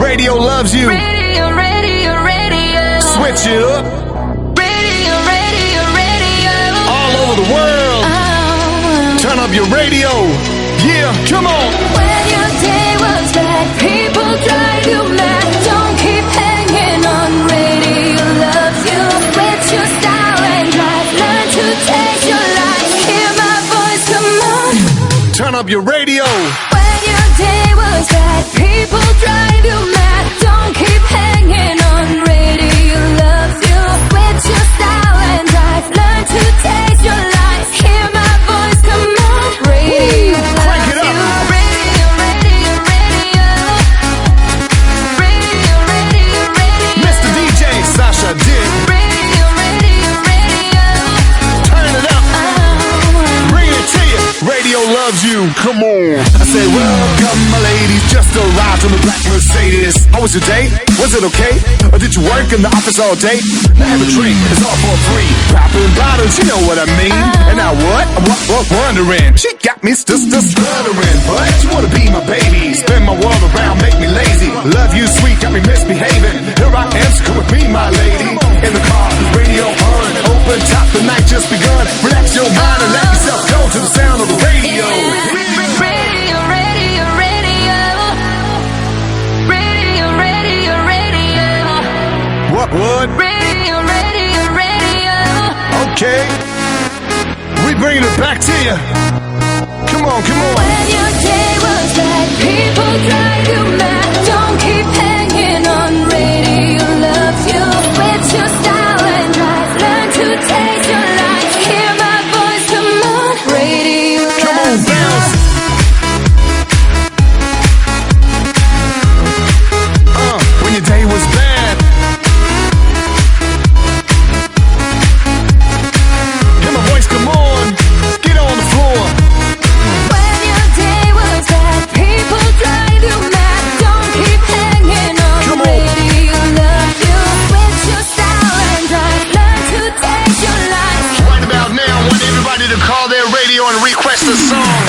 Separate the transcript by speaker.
Speaker 1: Radio loves you.
Speaker 2: Radio, radio, radio.
Speaker 1: Switch it up
Speaker 2: Radio, radio, radio.
Speaker 1: all over the world.
Speaker 2: Oh. oh.
Speaker 1: Turn up your radio. Yeah, come on.
Speaker 2: When your day was bad, people drive you mad. Don't keep hanging on. Radio loves you. Switch your style and drive. Learn to taste your life. Hear my voice, come on.
Speaker 1: Turn up your radio.
Speaker 2: When your day was bad, people drive you mad. You. Come on.
Speaker 1: I say, welcome, my ladies. Just arrived on the black Mercedes. How was your day? Was it okay? Or did you work in the office all day? Now have a drink. It's all for free. Popping bottles, you know what I mean. And now what? I'm wondering. She got me st- st- stuttering. But you wanna be my baby. Spin Radio, radio,
Speaker 2: radio.
Speaker 1: Okay. We bringing it back to you. Come on, come on.
Speaker 2: When your day was bad, people drive you mad. Don't and request a song.